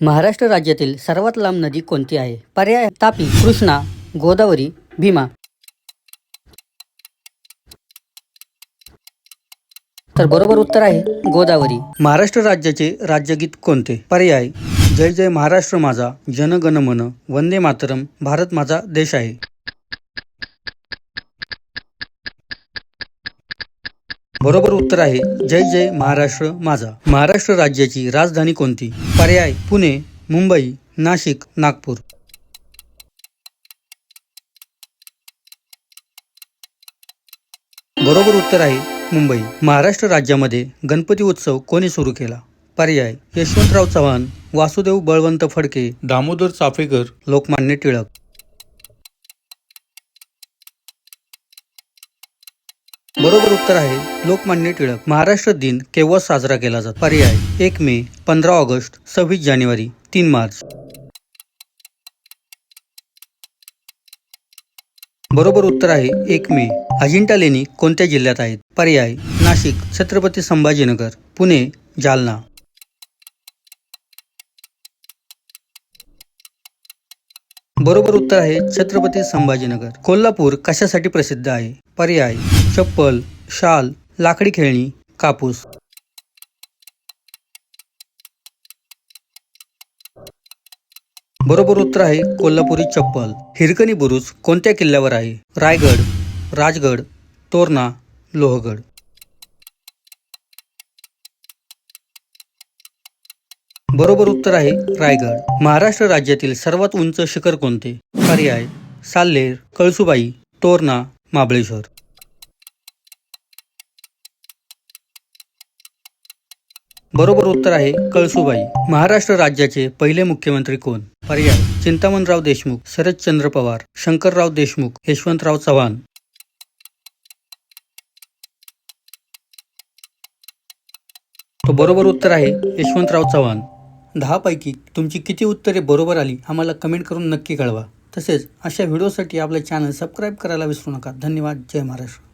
महाराष्ट्र राज्यातील सर्वात लांब नदी कोणती आहे? पर्याय तापी कृष्णा गोदावरी भीमा. तर बरोबर उत्तर आहे गोदावरी. महाराष्ट्र राज्याचे राज्यगीत कोणते? पर्याय जय जय महाराष्ट्र माझा जन गण मन वंदे मातरम भारत माझा देश आहे. बरोबर उत्तर आहे. जय जय महाराष्ट्र माझा. महाराष्ट्र राज्याची राजधानी कोणती? पर्याय पुणे मुंबई नाशिक नागपूर. बरोबर उत्तर आहे मुंबई. महाराष्ट्र राज्यामध्ये गणपती उत्सव कोणी सुरू केला? पर्याय यशवंतराव चव्हाण वासुदेव बळवंत फडके दामोदर चाफेकर लोकमान्य टिळक. बरोबर उत्तर आहे. लोकमान्य टिळक. महाराष्ट्र दिन केव्हा साजरा केला जातो? पर्याय एक मे पंधरा ऑगस्ट सव्वीस जानेवारी तीन मार्च. बरोबर उत्तर आहे एक मे. अजिंठा लेणी कोणत्या जिल्ह्यात आहेत? पर्याय नाशिक छत्रपती संभाजीनगर पुणे जालना. बरोबर उत्तर आहे छत्रपती संभाजीनगर. कोल्हापूर कशासाठी प्रसिद्ध आहे? पर्याय चप्पल शाल लाकडी खेळणी कापूस. बरोबर उत्तर आहे कोल्हापुरी चप्पल. हिरकणी बुरुज कोणत्या किल्ल्यावर आहे? रायगड राजगड तोरणा लोहगड. बरोबर उत्तर आहे रायगड. महाराष्ट्र राज्यातील सर्वात उंच शिखर कोणते? पर्याय साल्हेर कळसुबाई तोरणा महाबळेश्वर बरोबर उत्तर आहे कळसुबाई. महाराष्ट्र राज्याचे पहिले मुख्यमंत्री कोण? पर्याय चिंतामणराव देशमुख शरदचंद्र पवार शंकरराव देशमुख यशवंतराव चव्हाण. तो बरोबर उत्तर आहे यशवंतराव चव्हाण. दहापैकी तुमची किती उत्तरे बरोबर आली आम्हाला कमेंट करून नक्की कळवा. तसेच अशा व्हिडिओसाठी आपले चॅनल सबस्क्राईब करायला विसरू नका. धन्यवाद. जय महाराष्ट्र.